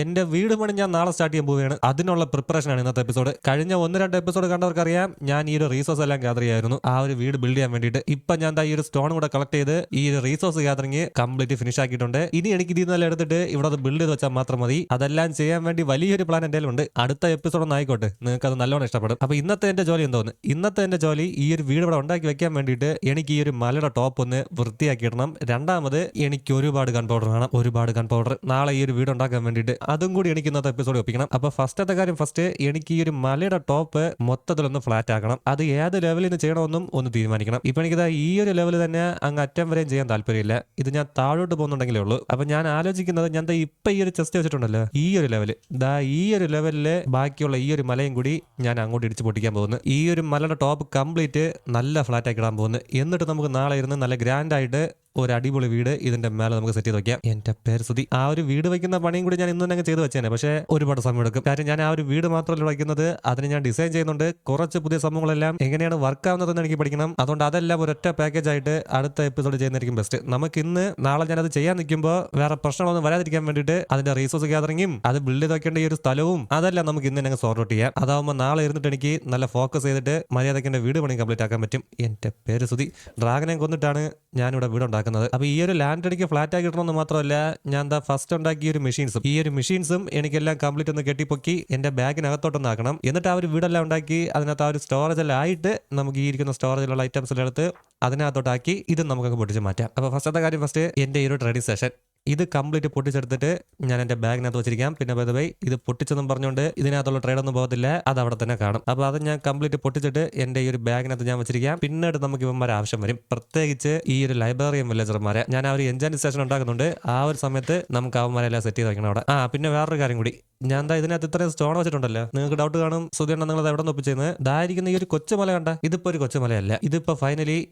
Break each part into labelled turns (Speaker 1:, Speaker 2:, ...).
Speaker 1: എന്റെ വീട് പണി ഞാൻ നാളെ സ്റ്റാർട്ട് ചെയ്യാൻ പോവുകയാണ്. അതിനുള്ള പ്രിപ്പറേഷൻ ആണ് ഇന്നത്തെ എപ്പിസോഡ്. കഴിഞ്ഞ ഒന്ന് രണ്ട് എപ്പിസോഡ് കണ്ടവർക്കറിയാം ഞാൻ ഈ ഒരു റീസോഴ്സ് എല്ലാം ഗ്യാദർ ചെയ്യായിരുന്നു. ആ ഒരു വീട് ബിൽഡ് ചെയ്യാൻ വേണ്ടിയിട്ട്. ഇപ്പൊ ഞാൻ ഈ ഒരു സ്റ്റോൺ കൂടെ കളക്ട് ചെയ്ത് ഈ ഒരു റീസോഴ്സ് ഗ്യാദറിങ് കംപ്ലീറ്റ് ഫിനിഷ് ആക്കിയിട്ടുണ്ട്. ഇനി എനിക്ക് ഇതിൽ നിന്നെല്ലാം എടുത്തിട്ട് ഇവിടെ അത് ബിൽഡ് ചെയ്ത് വെച്ചാൽ മാത്രം മതി. അതെല്ലാം ചെയ്യാൻ വേണ്ടി വലിയൊരു പ്ലാൻ എന്റെ ഉണ്ട്. അടുത്ത എപ്പിസോഡ് ഒന്ന് ആയിക്കോട്ടെ. നിങ്ങൾക്ക് അത് നല്ലോണം ഇഷ്ടപ്പെടും. അപ്പൊ ഇന്നത്തെ എന്റെ ജോലി എന്തോന്ന് ഇന്നത്തെ എന്റെ ജോലി ഈ ഒരു വീട് ഇവിടെ ഉണ്ടാക്കി വെക്കാൻ വേണ്ടിയിട്ട് എനിക്ക് ഈ ഒരു മലയുടെ ടോപ്പ് ഒന്ന് വൃത്തിയാക്കിയിടണം. രണ്ടാമത് എനിക്ക് ഒരുപാട് ഗൺ പൗഡർ വേണം. ഒരുപാട് ഗൺ പൗഡർ നാളെ ഈ ഒരു വീട് ഉണ്ടാക്കാൻ വേണ്ടിയിട്ട് അതും കൂടി എനിക്ക് ഇന്നത്തെ എപ്പിസോഡ് ഒപ്പിക്കണം. അപ്പൊ ഫസ്റ്റത്തെ കാര്യം ഫസ്റ്റ് എനിക്ക് ഈ ഒരു മലയുടെ ടോപ്പ് മൊത്തത്തിലൊന്ന് ഫ്ലാറ്റ് ആക്കണം. അത് ഏത് ലെവലിൽ നിന്ന് ചെയ്യണമെന്നും ഒന്ന് തീരുമാനിക്കണം. ഇപ്പൊ എനിക്കിതാ ഈ ഒരു ലെവൽ തന്നെ അങ്ങ് അറ്റം വരെയും ചെയ്യാൻ താല്പര്യമില്ല. ഇത് ഞാൻ താഴോട്ട് പോകുന്നുണ്ടെങ്കിലേ ഉള്ളൂ. അപ്പൊ ഞാൻ ആലോചിക്കുന്നത് ഞാൻ ഇപ്പൊ ഈ ഒരു ചെസ്റ്റ് വെച്ചിട്ടുണ്ടല്ലോ. ഈ ഒരു ലെവൽ ദാ ഈ ഒരു ലെവലിൽ ബാക്കിയുള്ള ഈ ഒരു മലയും കൂടി ഞാൻ അങ്ങോട്ട് ഇടിച്ച് പൊട്ടിക്കാൻ പോകുന്നു. ഈ ഒരു മലയുടെ ടോപ്പ് കംപ്ലീറ്റ് നല്ല ഫ്ലാറ്റ് ആക്കി ഇടാൻ പോകുന്നു. എന്നിട്ട് നമുക്ക് നാളെ ഇരുന്ന് നല്ല ഗ്രാൻഡ് ആയിട്ട് ഒരു അടിപൊളി വീട് ഇതിന്റെ മേലെ നമുക്ക് സെറ്റ് ചെയ്ത് വെക്കാം. എന്റെ പേര് ആ ഒരു വീട് വെക്കുന്ന പണിയും കൂടി ഞാൻ ഇന്ന് തന്നെ ചെയ്ത് വെച്ചേനെ. പക്ഷേ ഒരുപാട് സമയം എടുക്കും. കാര്യം ഞാൻ ആ ഒരു വീട് മാത്രമല്ല വയ്ക്കുന്നത്. അതിന് ഞാൻ ഡിസൈൻ ചെയ്യുന്നുണ്ട്. കുറച്ച് പുതിയ സംഭവങ്ങളെല്ലാം എങ്ങനെയാണ് വർക്ക് ആവുന്നതെന്ന് എനിക്ക് പഠിക്കണം. അതുകൊണ്ട് അതെല്ലാം ഒരൊറ്റ പാക്കേജ് ആയിട്ട് അടുത്ത എപ്പിസോഡ് ചെയ്യുന്നതായിരിക്കും ബെസ്റ്റ് നമുക്ക് ഇന്ന് നാളെ ഞാൻ അത് ചെയ്യാൻ നിൽക്കുമ്പോൾ വേറെ പ്രശ്നങ്ങളൊന്നും വരാതിരിക്കാൻ വേണ്ടിയിട്ട് അതിന്റെ റീസോഴ്സ് ഗ്യാതറിങ്ങും അത് ബിൽഡ് ചെയ്ത് വെക്കേണ്ട ഈ ഒരു സ്ഥലവും അതെല്ലാം നമുക്ക് ഇന്ന് തന്നെ സോർട്ട് ഔട്ട് ചെയ്യാം. അതാവുമ്പോൾ നാളെ ഇരുന്നിട്ട് എനിക്ക് നല്ല ഫോക്കസ് ചെയ്തിട്ട് മര്യാദയ്ക്ക് എന്റെ വീട് പണി കംപ്ലീറ്റ് ആക്കാൻ പറ്റും. എന്റെ പേര് സുതി ഡ്രാഗനെ കൊന്നിട്ടാണ് ഞാനിവിടെ വീട് ഉണ്ടാക്കുന്നത്. അപ്പൊ ഈ ഒരു ലാൻഡ് എനിക്ക് ഫ്ലാറ്റ് ആക്കി കിട്ടണമെന്ന് മാത്രമല്ല ഞാൻ എന്താ ഫസ്റ്റ് ഉണ്ടാക്കിയ ഒരു മെഷീൻസും ഈ ഒരു മെഷീൻസും എനിക്കെല്ലാം കംപ്ലീറ്റ് ഒന്ന് കെട്ടിപ്പൊക്കി എന്റെ ബാഗിനകത്തോട്ടൊന്ന് ആക്കണം. എന്നിട്ട് ആ ഒരു വീടെല്ലാം ഉണ്ടാക്കി അതിനകത്ത് ആ ഒരു സ്റ്റോറേജ് എല്ലാം ആയിട്ട് നമുക്ക് ഈ ഇരിക്കുന്ന സ്റ്റോറേജിലുള്ള എടുത്ത് അതിനകത്തോട്ടാക്കി ഇത് നമുക്ക് പൊട്ടിച്ച് മാറ്റാം. അപ്പൊ ഫസ്റ്റത്തെ കാര്യം ഫസ്റ്റ് എന്റെ ഈ ഒരു ട്രെയിനിങ് സെഷൻ ഇത് കംപ്ലീറ്റ് പൊട്ടിച്ചെടുത്തിട്ട് ഞാൻ എന്റെ ബാഗിനകത്ത് വെച്ചിരിക്കാം. പിന്നെ ബൈ ഇത് പൊട്ടിച്ചെന്നും പറഞ്ഞുകൊണ്ട് ഇതിനകത്തുള്ള ട്രേഡ് ഒന്നും പോകത്തില്ല. അത് അവിടെ തന്നെ കാണും. അപ്പൊ അത് ഞാൻ കംപ്ലീറ്റ് പൊട്ടിച്ചിട്ട് എന്റെ ഈ ഒരു ബാഗിനകത്ത് ഞാൻ വെച്ചിരിക്കാം. പിന്നീട് നമുക്ക് ഇവന്മാരെ ആവശ്യം വരും. പ്രത്യേകിച്ച് ഈ ഒരു ലൈബ്രറിയും വില്ലേജർമാരെ ഞാൻ ആ ഒരു എൻജാൻ സ്റ്റേഷൻ ഉണ്ടാക്കുന്നുണ്ട്. ആ ഒരു സമയത്ത് നമുക്ക് അവന്മാരെ എല്ലാം സെറ്റ് ചെയ്ത് വെക്കണം അവിടെ. ആ പിന്നെ വേറൊരു കാര്യം കൂടി. ഞാൻ എന്താ ഇതിനകത്ത് ഇത്രയും സ്റ്റോൺ വെച്ചിട്ടുണ്ടല്ലോ. നിങ്ങൾക്ക് ഡൗട്ട് കാണും. സുധിയണ്ണ നിങ്ങൾ എവിടെ നിന്ന് ഒപ്പിച്ചെന്ന്? ഇതായിരിക്കുന്ന ഈ ഒരു കൊച്ചുമല കണ്ട. ഇതിപ്പോ ഒരു കൊച്ചുമലയല്ല. ഇതിപ്പോ ഫൈനലി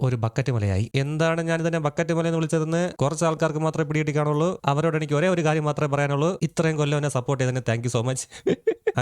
Speaker 1: ഒരു ബക്കറ്റ് മലയായി. എന്താണ് ഞാൻ ഇതിനെ ബക്കറ്റ് മല എന്ന് വിളിച്ചതെന്ന് കുറച്ച് ആൾക്കാർക്ക് മാത്രമേ പിടികിട്ടി കാണുള്ളൂ അവരോട് എനിക്ക് ഒരേ ഒരു കാര്യം മാത്രമേ പറയാനുള്ളൂ. ഇത്രയും കൊല്ലം എന്നെ സപ്പോർട്ട് ചെയ്തതിന് താങ്ക് സോ മച്ച്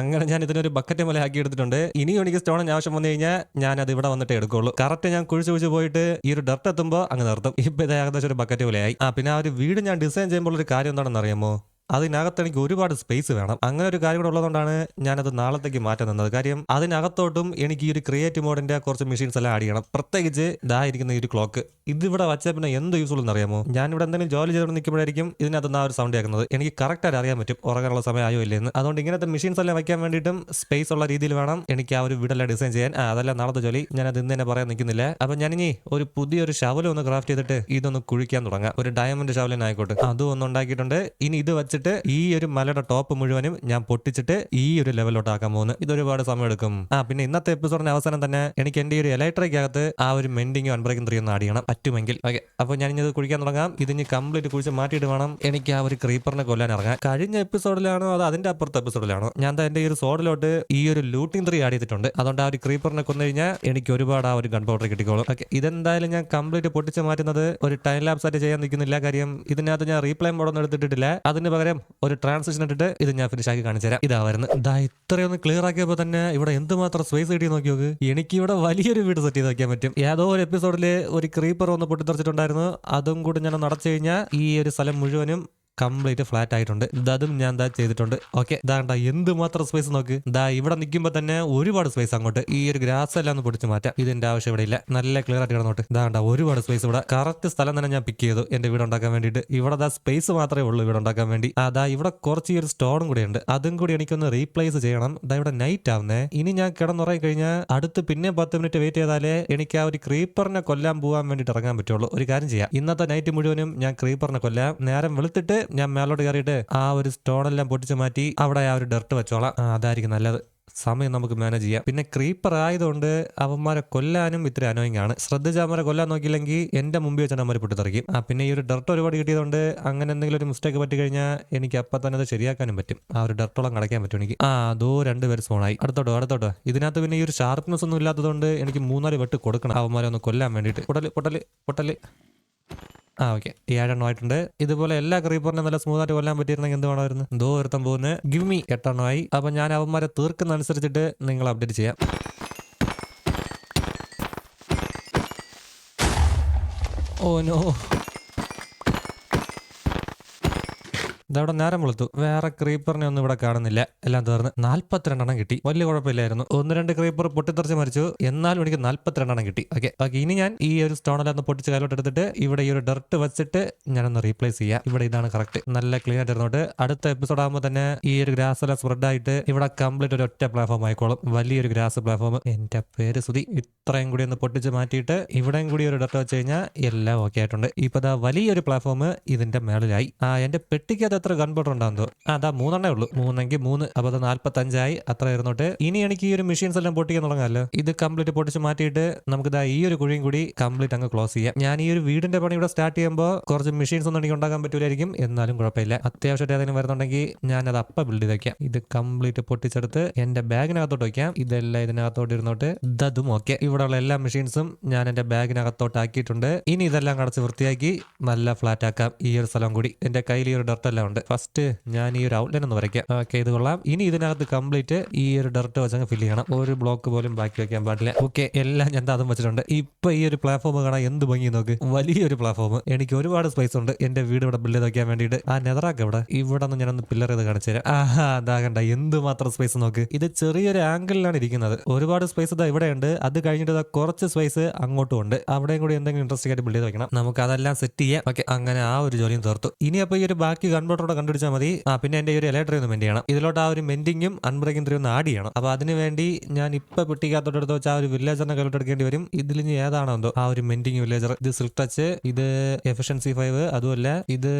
Speaker 1: അങ്ങനെ ഞാൻ ഇതിനൊരു ബക്കറ്റ് മല ആക്കി എടുത്തിട്ടുണ്ട്. ഇനിയും എനിക്ക് സ്റ്റോണിന് ആവശ്യം വന്നു കഴിഞ്ഞാൽ ഞാൻ അത് ഇവിടെ വന്നിട്ട് എടുക്കുള്ളൂ. കറക്റ്റ് ഞാൻ കുഴിച്ച് കുഴിച്ച് പോയിട്ട് ഈ ഒരു ഡർട്ട് എത്തുമ്പോൾ അങ്ങ് നിർത്തും. ഇപ്പൊ ഇത് ഏകദേശം ഒരു ബക്കറ്റ് മലയായി. ആ പിന്നെ ആ ഒരു വീട് ഞാൻ ഡിസൈൻ ചെയ്യുമ്പോൾ ഒരു കാര്യം എന്താണെന്ന് അറിയാമോ? അതിനകത്ത് എനിക്ക് ഒരുപാട് സ്പേസ് വേണം. അങ്ങനെ ഒരു കാര്യം കൂടെ ഉള്ളതുകൊണ്ടാണ് ഞാനത് നാളത്തേക്ക് മാറ്റാൻ നിന്നത്. കാര്യം അതിനകത്തോട്ടും എനിക്ക് ഈ ഒരു ക്രിയേറ്റീവ് മോഡിന്റെ കുറച്ച് മെഷീൻസ് എല്ലാം ആഡ് ചെയ്യണം. പ്രത്യേകിച്ച് ഇതാ ഇരിക്കുന്ന ഈ ഒരു ക്ലോക്ക് ഇതിവിടെ വച്ചാൽ പിന്നെ എന്ത് യൂസ്ഫുൾ എന്ന് അറിയാമോ? ഞാൻ ഇവിടെ എന്തെങ്കിലും ജോലി ചെയ്തുകൊണ്ട് നിൽക്കുമ്പോഴായിരിക്കും ഇതിനകത്ത് ആ ഒരു സൗണ്ട് കേൾക്കുന്നത്. എനിക്ക് കറക്റ്റ് ആയി അറിയാൻ പറ്റും. ഉറങ്ങാനുള്ള സമയം ആയോ ഇല്ലെന്ന് അതുകൊണ്ട് ഇങ്ങനത്തെ മെഷീൻസ് എല്ലാം വയ്ക്കാൻ വേണ്ടിയിട്ടും സ്പേസ് ഉള്ള രീതിയിൽ വേണം എനിക്ക് ആ ഒരു വീടെല്ലാം ഡിസൈൻ ചെയ്യാൻ. അതല്ല നാളത്തെ ജോലി. ഞാൻ അത് ഇന്ന് തന്നെ പറയാൻ നിൽക്കുന്നില്ല. അപ്പൊ ഞാനിനി ഒരു പുതിയൊരു ശവലം ഒന്ന് ക്രാഫ്റ്റ് ചെയ്തിട്ട് ഇതൊന്ന് കുഴിക്കാൻ തുടങ്ങാം. ഒരു ഡയമണ്ട് ഷവലിനായിക്കോട്ടെ അതും ഒന്ന് ഉണ്ടാക്കിയിട്ടുണ്ട്. ഇനി ഇത് വെച്ചിട്ട് ഈ ഒരു മലയുടെ ടോപ്പ് മുഴുവനും ഞാൻ പൊട്ടിച്ചിട്ട് ഈ ഒരു ലെവലിലോട്ട് ആക്കാൻ പോകുന്നു. ഇത് ഒരുപാട് സമയം എടുക്കും ആ പിന്നെ ഇന്നത്തെ എപ്പിസോഡിന്റെ അവസാനം തന്നെ എനിക്ക് എന്റെ ഒരു ഇലക്ട്രിക്കകത്ത് ആ ഒരു മെൻഡിങ്ങും അൺബ്രേക്കും ത്രീ ഒന്ന് ചെയ്യണം. പറ്റുമെങ്കിൽ. ഓക്കെ അപ്പോൾ ഞാൻ ഇനി ഇത് കുഴിക്കാൻ തുടങ്ങാം. ഇതിന് കംപ്ലീറ്റ് കുഴിച്ച് മാറ്റിയിട്ട് വേണം എനിക്ക് ആ ഒരു ക്രീപ്പറിനെ കൊല്ലാൻ ഇറങ്ങാൻ. കഴിഞ്ഞ എപ്പിസോഡിലാണോ അത് അതിന്റെ അപ്പുറത്തെ എപ്പിസോഡിലാണോ ഞാൻ എന്റെ ഈ ഒരു സോഡിലോട്ട് ഈ ഒരു ലൂട്ടിംഗ് ത്രീ ആഡ് ചെയ്തിട്ടുണ്ട്. അതുകൊണ്ട് ആ ഒരു ക്രീപ്പറിനെ കൊന്നു കഴിഞ്ഞാൽ എനിക്ക് ഒരുപാട് ആ ഒരു ഗൺ പൗഡർ കിട്ടിക്കോളും. ഓക്കെ ഇതെന്തായാലും ഞാൻ കംപ്ലീറ്റ് പൊട്ടിച്ച് മാറ്റുന്നത് ഒരു ടൈം ലാബ്സ് ആയിട്ട് ചെയ്യാൻ നിൽക്കുന്നില്ല. കാര്യം ഇതിനകത്ത് ഞാൻ റീപ്ലൈ മോഡൊന്നും എടുത്തിട്ടില്ല അതിന് പകരം ഒരു ട്രാൻസിഷൻ ഇട്ടിട്ട് ഇത് ഞാൻ ഫിനിഷ് ആക്കി കാണിച്ചു തരാം. ഇതാ വരുന്നത്. ഇതാ ഇത്രയൊന്ന് ക്ലിയർ ആക്കിയപ്പോൾ തന്നെ ഇവിടെ എന്തുമാത്രം സ്പേസ് കിട്ടി നോക്ക് എനിക്ക് ഇവിടെ വലിയൊരു വീട് സെറ്റ് ചെയ്ത് വയ്ക്കാൻ പറ്റും. ഏതോ ഒരു എപ്പിസോഡിൽ ഒരു ക്രീപ്പർ ഒന്ന് പൊട്ടിത്തെറിച്ചിട്ടുണ്ടായിരുന്നു. അതും കൂടി ഞാൻ നടച്ചു കഴിഞ്ഞാൽ ഈ ഒരു സ്ഥലം മുഴുവനും കംപ്ലീറ്റ് ഫ്ലാറ്റ് ആയിട്ടുണ്ട് ഇതും ഞാൻ ദാ ചെയ്തിട്ടുണ്ട്. ഓക്കെ ഇതാണ്ട എന്തുമാത്രം സ്പേസ് നോക്ക്. ഇതാ ഇവിടെ നിൽക്കുമ്പോൾ തന്നെ ഒരുപാട് സ്പേസ് അങ്ങോട്ട്. ഈ ഒരു ഗ്രാസ് എല്ലാം ഒന്ന് പൊടിച്ച് മാറ്റാം. ഇതിന്റെ ആവശ്യം ഇവിടെ ഇല്ല. നല്ല ക്ലിയർ ആയിട്ട് കിടന്നോട്ട്. ഇതാണ്ട ഒരുപാട് സ്പേസ് ഇവിടെ. കറക്റ്റ് സ്ഥലം തന്നെ ഞാൻ പിക്ക് ചെയ്തു. എന്റെ വീട് ഉണ്ടാക്കാൻ വേണ്ടിയിട്ട്. ഇവിടെ ദാ സ്പേസ് മാത്രമേ ഉള്ളൂ ഇവിടെ ഉണ്ടാക്കാൻ വേണ്ടി. അതാ ഇവിടെ കുറച്ച് ഈ ഒരു സ്റ്റോണും കൂടി ഉണ്ട്. അതും കൂടി എനിക്കൊന്ന് റീപ്ലേസ് ചെയ്യണം. ദാ ഇവിടെ നൈറ്റ് ആവുന്നേ. ഇനി ഞാൻ കിടന്നുറങ്ങി കഴിഞ്ഞാൽ അടുത്ത് പിന്നെ പത്ത് മിനിറ്റ് വെയിറ്റ് ചെയ്താലേ എനിക്ക് ആ ഒരു ക്രീപ്പറിനെ കൊല്ലാൻ പോകാൻ വേണ്ടിയിട്ട് ഇറങ്ങാൻ പറ്റുള്ളൂ. ഒരു കാര്യം ചെയ്യാം. ഇന്നത്തെ നൈറ്റ് മുഴുവനും ഞാൻ ക്രീപ്പറിനെ കൊല്ലാം. നേരം വെളുത്തിട്ട് ഞാൻ മേലോട്ട് കയറിയിട്ട് ആ ഒരു സ്റ്റോണെല്ലാം പൊട്ടിച്ച് മാറ്റി അവിടെ ആ ഒരു ഡർട്ട് വെച്ചോളാം. അതായിരിക്കും നല്ലത്. സമയം നമുക്ക് മാനേജ് ചെയ്യാം. പിന്നെ ക്രീപ്പർ ആയതുകൊണ്ട് അവന്മാരെ കൊല്ലാനും ഇത്ര അനോയിങ് ആണ്. ശ്രദ്ധിച്ച് അവന്മാരെ കൊല്ലാൻ നോക്കിയില്ലെങ്കിൽ എന്റെ മുമ്പിൽ വെച്ചാൽ അവന്മാർ പൊട്ടിത്തെറിക്കും. ആ പിന്നെ ഈ ഒരു ഡർട്ട് ഒരുപാട് കിട്ടിയതുകൊണ്ട് അങ്ങനെ എന്തെങ്കിലും ഒരു മിസ്റ്റേക്ക് പറ്റി കഴിഞ്ഞാൽ എനിക്ക് അപ്പം തന്നെ അത് ശരിയാക്കാനും പറ്റും. ആ ഒരു ഡർട്ടോളം കടയ്ക്കാൻ പറ്റും എനിക്ക്. ആ അതോ രണ്ടുപേര് സോണായി അടുത്തോട്ടോ അടുത്തോട്ടോ. ഇതിനകത്ത് പിന്നെ ഈ ഒരു ഷാർപ്നെസ് ഒന്നും ഇല്ലാത്തതുകൊണ്ട് എനിക്ക് മൂന്നാൽ വെട്ട് കൊടുക്കണം അവന്മാരെ ഒന്ന് കൊല്ലാൻ വേണ്ടിയിട്ട്. പൊട്ടൽ പൊട്ടൽ പൊട്ടൽ. ആ ഓക്കെ ഏഴെണ്ണം ആയിട്ടുണ്ട്. ഇതുപോലെ എല്ലാ ക്രീപ്പറിനെ നല്ല സ്മൂത്ത് ആയിട്ട് കൊല്ലാൻ പറ്റിയിരുന്നെങ്കിൽ എന്ത് വേണമായിരുന്നു? എന്തോ ഒരുത്തം പോകുന്നത് ഗിവ് മി എട്ടെണ്ണമായി അപ്പൊ ഞാൻ അവന്മാരെ തീർക്കുന്ന അനുസരിച്ചിട്ട് നിങ്ങൾ അപ്ഡേറ്റ് ചെയ്യാം. ഓ നോ ഇതവിടെ നേരം വെളുത്തു. വേറെ ക്രീപ്പറിനെ ഒന്നും ഇവിടെ കാണുന്നില്ല. എല്ലാം തീർന്ന് നാല്പത്തിരണ്ടെണ്ണം കിട്ടി. വലിയ കുഴപ്പമില്ലായിരുന്നു. ഒന്ന് രണ്ട് ക്രീപ്പർ പൊട്ടിത്തെറിച്ച് മരിച്ചു. എന്നാലും എനിക്ക് നാല്പത്തിരണ്ടെണ്ണം കിട്ടി. ഓക്കെ ഓക്കെ ഇനി ഞാൻ ഈ ഒരു സ്റ്റോണെല്ലാം ഒന്ന് പൊട്ടിച്ച് കയ്യിലോട്ട് എടുത്തിട്ട് ഇവിടെ ഈ ഒരു ഡർട്ട് വെച്ചിട്ട് ഞാനൊന്ന് റീപ്ലേസ് ചെയ്യാം. ഇവിടെ ഇതാണ് കറക്റ്റ് നല്ല ക്ലീൻ ആയിട്ട് ഇരുന്നോട്ട് അടുത്ത എപ്പിസോഡ് ആകുമ്പോൾ തന്നെ ഈ ഒരു ഗ്രാസ് എല്ലാം സ്പ്രെഡ് ആയിട്ട് ഇവിടെ കംപ്ലീറ്റ് ഒരു ഒറ്റ പ്ലാറ്റ്ഫോം ആയിക്കോളും. വലിയൊരു ഗ്രാസ് പ്ലാറ്റ്ഫോം എന്റെ പേര് സുതി ഇത്രയും കൂടി ഒന്ന് പൊട്ടിച്ച് മാറ്റിയിട്ട് ഇവിടെയും കൂടി ഒരു ഡർട്ട് വെച്ച് കഴിഞ്ഞാൽ എല്ലാം ഓക്കെ ആയിട്ടുണ്ട്. ഇപ്പൊ ദാ വലിയൊരു പ്ലാറ്റ്ഫോം ഇതിന്റെ മേളിലായി. ആ എന്റെ പെട്ടിക്കകത്ത് എത്ര ഗൺ പൗഡർ ഉണ്ടാകുന്നോ ആ അതാ മൂന്നെണ്ണേ ഉള്ളൂ. മൂന്നെങ്കിൽ മൂന്ന് അപ്പൊ അത് നാല്പത്തഞ്ചായി. അത്ര ഇരുന്നോട്ട് ഇനി എനിക്ക് ഈ ഒരു മെഷീൻസ് എല്ലാം പൊട്ടിക്കാൻ തുടങ്ങാമല്ലോ. ഇത് കംപ്ലീറ്റ് പൊട്ടിച്ച് മാറ്റിയിട്ട് നമുക്ക് ഇതാ ഈ ഒരു കുഴിയും കൂടി കംപ്ലീറ്റ് അങ്ങ് ക്ലോസ് ചെയ്യാം. ഞാൻ ഈ ഒരു വീടിന്റെ പണി ഇവിടെ സ്റ്റാർട്ട് ചെയ്യുമ്പോൾ കുറച്ച് മെഷീൻസ് ഒന്നും എനിക്ക് ഉണ്ടാക്കാൻ പറ്റൂലായിരിക്കും. എന്നാലും കുഴപ്പമില്ല. അത്യാവശ്യമായിട്ട് ഏതെങ്കിലും വരുന്നുണ്ടെങ്കിൽ ഞാൻ അത് അപ്പ ബിൽഡ് ചെയ്ത് വെക്കാം. ഇത് കംപ്ലീറ്റ് പൊട്ടിച്ചെടുത്ത് എന്റെ ബാഗിനകത്തോട്ട് വെക്കാം. ഇതെല്ലാം ഇതിനകത്തോട്ട് ഇരുന്നോട്ട് ഇതും ഓക്കെ ഇവിടെയുള്ള എല്ലാ മെഷീൻസും ഞാൻ എന്റെ ബാഗിനകത്തോട്ട് ആക്കിയിട്ടുണ്ട്. ഇനി ഇതെല്ലാം കടച്ച് വൃത്തിയാക്കി നല്ല ഫ്ലാറ്റ് ആക്കാം. ഈ ഒരു സ്ഥലം കൂടി. എന്റെ കയ്യിൽ ഈ ഒരു ഡർട്ട് ഉണ്ട്. ഫസ്റ്റ് ഞാൻ ഈ ഒരു ഔട്ട്ലൈൻ ഒന്ന് വരയ്ക്കാം. ഓക്കെ ഇത് കൊള്ളാം. ഇനി ഇതിനകത്ത് കംപ്ലീറ്റ് ഈ ഒരു ഡർട്ട് വെച്ചങ്ങ് ഫില്ല് ചെയ്യണം. ഒരു ബ്ലോക്ക് പോലും ബാക്കി വെക്കാൻ പാടില്ല. ഓക്കെ എല്ലാം ഞാൻ അതും വെച്ചിട്ടുണ്ട്. ഇപ്പൊ ഈ ഒരു പ്ലാറ്റ്ഫോം കാണാൻ എന്ത് ഭംഗി നോക്ക്. വലിയൊരു പ്ലാറ്റ്ഫോം എനിക്ക് ഒരുപാട് സ്പേസ് ഉണ്ട്. എന്റെ വീട് ഇവിടെ ബിൽഡ് വെക്കാൻ വേണ്ടിയിട്ട്. ആ നെതറാക്ക് ഇവിടെ ഇവിടെ നിന്ന് ഞാനൊന്ന് പില്ലർ ചെയ്ത് കാണിച്ചു തരാം. ആഹാ അതാ കണ്ട എന്ത് മാത്രം സ്പേസ് നോക്ക്. ഇത് ചെറിയൊരു ആംഗിളിലാണ് ഇരിക്കുന്നത്. ഒരുപാട് സ്പേസ് ഇതാ ഇവിടെ ഉണ്ട്. അത് കഴിഞ്ഞിട്ട് കുറച്ച് സ്പേസ് അങ്ങോട്ടും ഉണ്ട്. അവിടെയും കൂടി എന്തെങ്കിലും ഇൻട്രസ്റ്റിംഗ് ആയിട്ട് ബിൽഡ് ചെയ്ത് വെക്കണം. നമുക്ക് അതെല്ലാം സെറ്റ് ചെയ്യാം. ഓക്കെ അങ്ങനെ ആ ഒരു ജോലിയും തീർത്തു. ഇനി അപ്പൊ ഈ ഒരു ബാക്കി കൺവേർട്ടറോടെ കണ്ടുപിടിച്ചാൽ മതി. ആ പിന്നെ എന്റെ ഈ ഒരു ഇലക്ട്രി ഒന്ന് മെന്റ് ചെയ്യണം. ഇതിലോട്ട് ആ ഒരു മെന്റിങ്ങും അൺബ്രേക്കിംഗ് ത്രീ ഒന്ന് ആഡ് ചെയ്യണം. അപ്പൊ അതിന് വേണ്ടി ഞാൻ ഇപ്പൊ പെട്ടിക്കകത്തോട്ട് വെച്ചാൽ ഒരു വില്ലേജറിനെ കയ്യിലോട്ട് എടുക്കേണ്ടി വരും. ഇതിൽ ഇനി ഏതാണോ എന്തോ. ആ ഒരു മെന്റിങ് വില്ലേജർ ഇത് സിൽക്ക് ടച്ച് ഇത് എഫിഷ്യൻസി ഫൈവ് അതുമല്ല ഇത്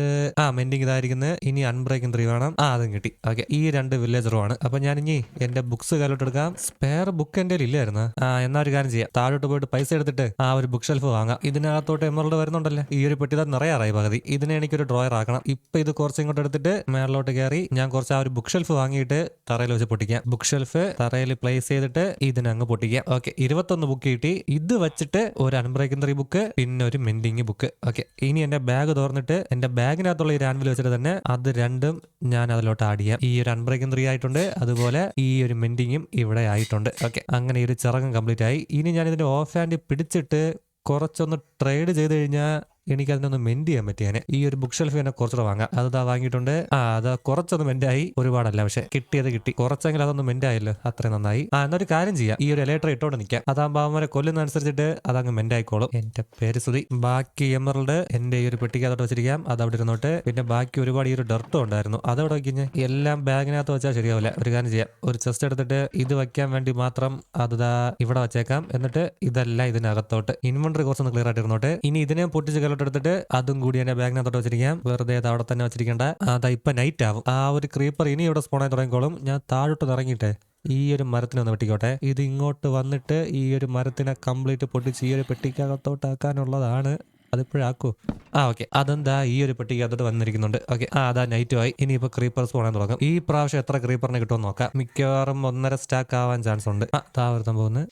Speaker 1: ആ മെന്റിങ് ഇതായിരിക്കുന്നത് ഇനി അൺബ്രേക്കിംഗ് ത്രീ വേണം. ആ അതും കിട്ടി. ഓക്കെ ഈ രണ്ട് വില്ലേജറുമാണ് അപ്പൊ ഞാൻ ഇനി എന്റെ ബുക്സ് കയ്യിലോട്ട് എടുക്കാം. സ്പെയർ ബുക്ക് എന്റെ ഇല്ലായിരുന്നു? ആ എന്നാ ഒരു കാര്യം ചെയ്യാം. താഴോട്ട് പോയിട്ട് പൈസ എടുത്തിട്ട് ആ ഒരു ബുക്ക് ഷെൽഫ് വാങ്ങാം. ഇതിനകത്തോട്ട് എമറൽഡ് വരുന്നുണ്ടല്ലോ. ഈ ഒരു പെട്ടി നിറയാറായി പകുതി. ഇതിനെ എനിക്കൊരു ഡ്രോയർ ആക്കണം. ഇപ്പൊ ഇത് കുറച്ച് ഇങ്ങോട്ട് എടുത്തിട്ട് മേളിലോട്ട് കയറി ഞാൻ കുറച്ച് ആ ഒരു ബുക്ക് ഷെൽഫ് വാങ്ങിയിട്ട് തറയിൽ വെച്ച് പൊട്ടിക്കാം. ബുക്ക് ഷെൽഫ് തറയിൽ പ്ലേസ് ചെയ്തിട്ട് ഇതിനങ്ങ് പൊട്ടിക്കാം. ഓക്കെ ഇരുപത്തൊന്ന് ബുക്ക് കിട്ടി. ഇത് വെച്ചിട്ട് ഒരു അൺബ്രേക്കിംഗ് ത്രീ ബുക്ക് പിന്നെ ഒരു മെന്റിങ് ബുക്ക് ഓക്കെ ഇനി എന്റെ ബാഗ് തുറന്നിട്ട് എന്റെ ബാഗിനകത്തുള്ള ഈ ആൻവിൽ വെച്ചിട്ട് തന്നെ അത് രണ്ടും ഞാൻ അതിലോട്ട് ആഡ് ചെയ്യാം. ഈ ഒരു അൺബ്രേക്കിംഗ് ത്രീ ആയിട്ടുണ്ട്. അതുപോലെ ഈ ഒരു മെന്റിങ്ങും ഇവിടെ ആയിട്ടുണ്ട്. ഓക്കെ അങ്ങനെ ഈ ഒരു ചിറകം കംപ്ലീറ്റ് ആയി. ഇനി ഞാൻ ഇതിന്റെ ഓഫ് ഹാൻഡ് പിടിച്ചിട്ട് കുറച്ചൊന്ന് ട്രേഡ് ചെയ്ത് കഴിഞ്ഞാൽ എനിക്ക് അതിനൊന്ന് മെൻഡ് ചെയ്യാൻ പറ്റിയാനെ ഈ ഒരു ബുക്ക് ഷെൽഫ് തന്നെ കുറച്ചുകൂടെ വാങ്ങാം. അതാ വാങ്ങിയിട്ടുണ്ട്? ആ അത് കുറച്ചൊന്ന് ആയി ഒരുപാടല്ല പക്ഷെ കിട്ടിയത് കിട്ടി. കുറച്ചെങ്കിലും അതൊന്ന് മെൻഡായല്ലോ അത്രയും നന്നായി. ആ എന്നൊരു കാര്യം ചെയ്യാം. ഈ ഒരു ലേറ്റർ ഇട്ടോണ്ട് നിൽക്കാം അതാകുമ്പോൾ അവന്മാരെ കൊല്ലുന്ന അനുസരിച്ചിട്ട് അതങ്ങ് മെൻഡായിക്കോളും എന്റെ പേര് സുതി ബാക്കി എമറൽഡ് എന്റെ ഈ ഒരു പെട്ടിക്കകത്തോട്ട് വെച്ചിരിക്കാം. അത് അവിടെ ഇരുന്നോട്ട്. പിന്നെ ബാക്കി ഒരുപാട് ഈ ഒരു ഡർട്ടും ഉണ്ടായിരുന്നു. അതവിടെ വയ്ക്കുന്നേ എല്ലാം ബാഗിനകത്ത് വെച്ചാൽ ശരിയാവില്ല ഒരു കാര്യം ചെയ്യാം. ഒരു ചെസ്റ്റ് എടുത്തിട്ട് ഇത് വെക്കാൻ വേണ്ടി മാത്രം അതാ ഇവിടെ വെച്ചേക്കാം. എന്നിട്ട് ഇതെല്ലാം ഇതിനകത്തോട്ട്. ഇൻവെന്ററി കുറച്ചൊന്ന് ക്ലിയർ ആയിട്ട് ഇരുന്നോട്ടെ. ഇനി ഇതിനെ പൊട്ടിച്ച് കയ്യിലോട്ട് എടുത്തിട്ട് അതും കൂടി എന്റെ ബാഗിനകത്തോട്ട് വെച്ചിരിക്കാം വെറുതെ അവിടെ തന്നെ വെച്ചിരിക്കേണ്ട. അതാ ഇപ്പൊ നൈറ്റ് ആവും. ആ ഒരു ക്രീപ്പർ ഇനി ഇവിടെ സ്പോണായി തുടങ്ങിക്കോളും. ഞാൻ താഴോട്ട് ഇറങ്ങിയിട്ടെ ഈ ഒരു മരത്തിനെ ഒന്ന് വെട്ടിക്കോട്ടെ. ഇത് ഇങ്ങോട്ട് വന്നിട്ട് ഈ ഒരു മരത്തിനെ കംപ്ലീറ്റ് പൊട്ടിച്ച് ഈ ഒരു പെട്ടിക്കകത്തോട്ടാക്കാനുള്ളതാണ് അതിപ്പോഴാക്കൂ ആ ഓക്കെ അതെന്താ ഈ ഒരു പെട്ടിക്കകത്തോട്ട് വന്നിരിക്കുന്നുണ്ട്. ഓക്കെ ആ അതാ നൈറ്റ് ആയി. ഇനിയിപ്പോ ക്രീപ്പേഴ്സ് പോകാൻ തുടങ്ങും. ഈ പ്രാവശ്യം എത്ര ക്രീപ്പറിനെ കിട്ടുമെന്ന് നോക്കാം. മിക്കവാറും ഒന്നര സ്റ്റാക്ക് ആവാൻ ചാൻസ് ഉണ്ട്. ആ താവർത്തം ഒരുത്തം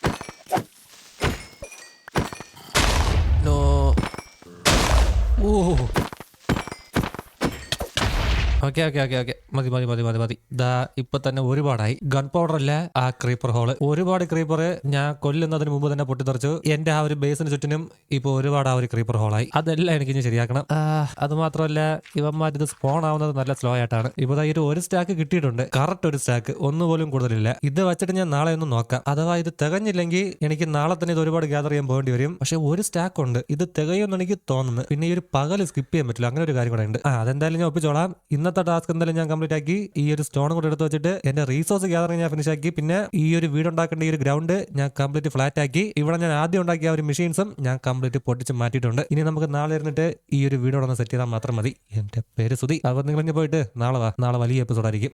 Speaker 1: ഓ ഓക്കെ ഓക്കെ ഓക്കെ ഓക്കെ മതി മതി മതി മതി മതി. ദാ ഇപ്പൊ തന്നെ ഒരുപാടായി. ഗൺ പൗഡർ അല്ല? ആ ക്രീപ്പർ ഹോൾ ഒരുപാട് ക്രീപ്പർ ഞാൻ കൊല്ലുന്നതിന് മുമ്പ് തന്നെ പൊട്ടിത്തെറിച്ചു. എന്റെ ആ ഒരു ബേസിന് ചുറ്റിനും ഇപ്പൊ ഒരുപാട് ആ ഒരു ക്രീപ്പർ ഹോളായി അതെല്ലാം എനിക്ക് ഇനി ശരിയാക്കണം. അത് മാത്രമല്ല ഇവന്മാരിത് സ്പോൺ ആവുന്നത് നല്ല സ്ലോ ആയിട്ടാണ്. ഇപ്പൊ ഈ ഒരു സ്റ്റാക്ക് കിട്ടിയിട്ടുണ്ട്. കറക്റ്റ് ഒരു സ്റ്റാക്ക് ഒന്നുപോലും കൂടുതലില്ല. ഇത് വെച്ചിട്ട് ഞാൻ നാളെ ഒന്ന് നോക്കാം. അഥവാ ഇത് തികഞ്ഞില്ലെങ്കിൽ എനിക്ക് നാളെ തന്നെ ഇത് ഒരുപാട് ഗ്യാദർ ചെയ്യാൻ പോകേണ്ടി വരും. പക്ഷെ ഒരു സ്റ്റാക്ക് ഉണ്ട്. ഇത് തികയുമെന്ന് എനിക്ക് തോന്നുന്നു. പിന്നെ ഈ ഒരു പകൽ സ്കിപ്പ് ചെയ്യാൻ പറ്റില്ല. അങ്ങനെ ഒരു കാര്യം കൂടെ ഉണ്ട്. ആ അതെന്തായാലും ഞാൻ ഒപ്പിച്ചോളാം. ഇന്നത്തെ ടാസ്ക് എന്തായാലും ഞാൻ കംപ്ലീറ്റ് ആക്കി. ഈ ഒരു സ്റ്റോൺ കൂടെ എടുത്ത് വെച്ചിട്ട് എന്റെ റീസോഴ്സ് ഗ്യാതറിങ് ഞാൻ ഫിനിഷ് ആക്കി. പിന്നെ ഈ ഒരു വീട് ഉണ്ടാക്കേണ്ട ഈ ഒരു ഗ്രൗണ്ട് ഞാൻ കംപ്ലീറ്റ് ഫ്ലാറ്റ് ആക്കി. ഇവിടെ ഞാൻ ആദ്യം ഉണ്ടാക്കിയ ഒരു മെഷീൻസും ഞാൻ കംപ്ലീറ്റ് പൊട്ടിച്ച് മാറ്റിയിട്ടുണ്ട്. ഇനി നമുക്ക് നാളെ ഇരുന്നിട്ട് ഈ ഒരു വീട് ഉടനെ സെറ്റ് ചെയ്താൽ മാത്രം മതി. എന്റെ പേര് സുതി അവർ നിങ്ങൾ പോയിട്ട് നാളെ വാ. നാളെ വലിയ എപ്പിസോഡ് ആയിരിക്കും.